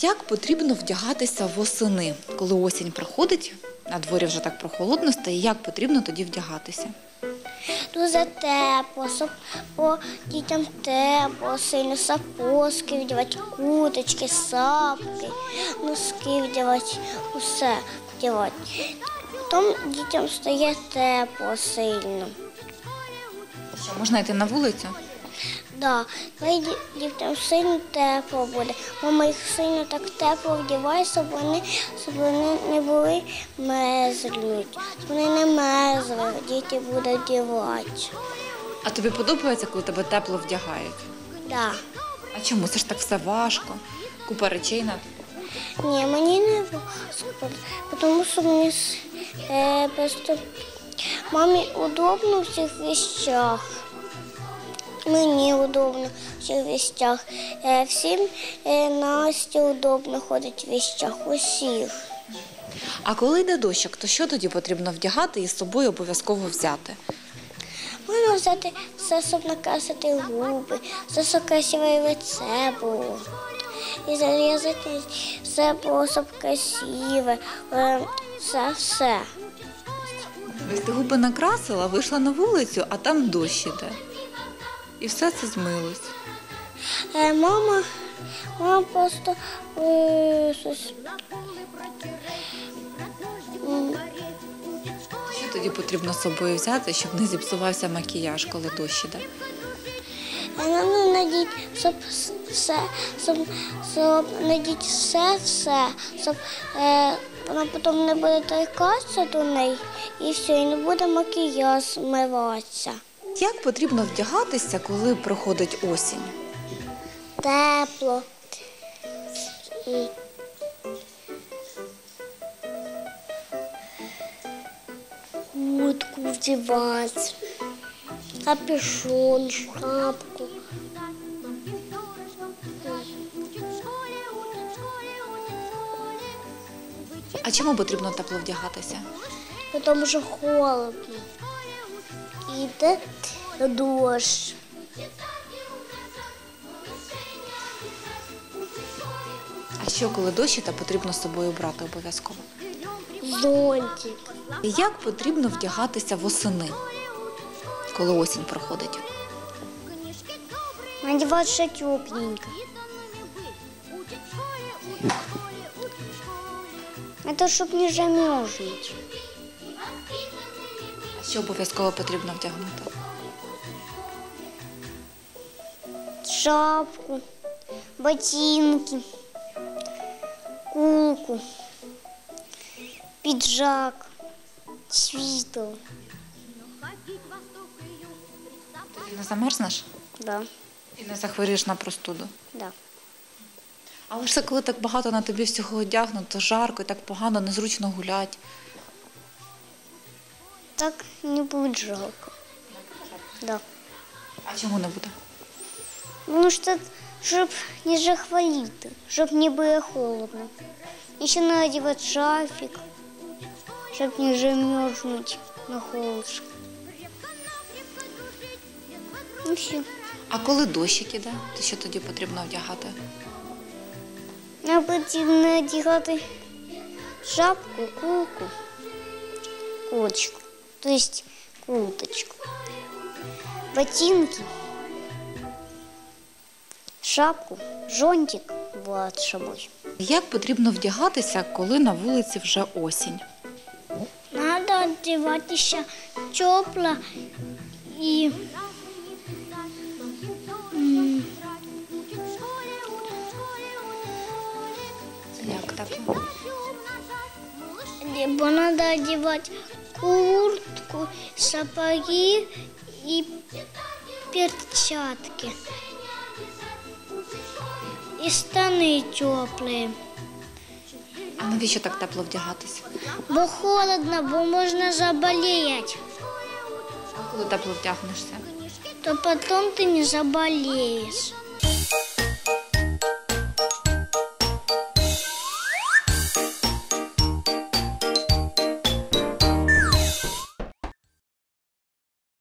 Як потрібно вдягатися восени, коли осінь приходить, на дворі вже так прохолодно стає, як потрібно тоді вдягатися? Дуже тепло, щоб по дітям тепло, сильно сапоски вдівати, куточки, сапки, носки вдівати, усе вдівати. Потім дітям стає тепло сильно. Що можна йти на вулицю? Да, ді- дітям сильно тепло буде. Мама їх сильно так тепло вдіває, щоб вони, щоб вони не були мерзнуть. Щоб вони не мерзли, діти будуть вдівати. А тобі подобається, коли тебе тепло вдягають? Да. А чому? Це ж так все важко. Купа речей на Ні, мені не важко, тому що мені е, просто мамі удобно в цих вещах. Мені удобно в вещах. Е, всім е, Насті удобно ходить в вещах, усіх. А коли йде дощик, то що тоді потрібно вдягати і з собою обов'язково взяти? Можна взяти все, щоб накрасити губи, все, щоб красиве лице було. І зарізати все було, щоб красиве, все, все. Ось ти губи накрасила, вийшла на вулицю, а там дощ іде. І все це змилось. Е, мама, мама просто е, щось, Що тоді потрібно з собою взяти, щоб не зіпсувався макіяж, коли дощ іде? е, нам надіть, щоб все, щоб, щоб надіть все, все, щоб е, вона потім не буде торкатися до неї і все, і не буде макіяж змиватися. Як потрібно вдягатися, коли приходить осінь? Тепло. Куртку вдівати, капюшон, шапку. А чому потрібно тепло вдягатися? Тому що холодно. Іде дощ. А що, коли дощ іде, потрібно з собою брати обов'язково? Зонтик. Як потрібно вдягатися восени, коли осінь проходить? Надівати ще тепленько. Это щоб не замерзнуть. Що обов'язково потрібно вдягнути? Шапку, ботинки, кулку, піджак, світл. Ти не замерзнеш Да, і не захворієш на простуду. да. Але ж це коли так багато на тобі всього одягнуто, жарко і так погано, незручно гуляти. Так не буде жалко. Да. А чому не буде? Ну що, щоб не захворіти, щоб не було холодно. І ще надівати шафік, щоб не замерзнути на холодно. Ну все. А коли дощик іде, то що тоді потрібно вдягати? Нам потрібно надягати шапку, кулку, курточку, то есть курточку, ботинки, шапку, с собой. Як потрібно вдягатися, коли на вулиці вже осінь? Надо одеваться тепло и Як тепло? либо надо одевать куртку, сапоги и перчатки. И штаны теплые. А навіщо так тепло вдягатися? Бо холодно, бо можна заболеть. А коли тепло вдягнешся? То потом ты не заболеешь.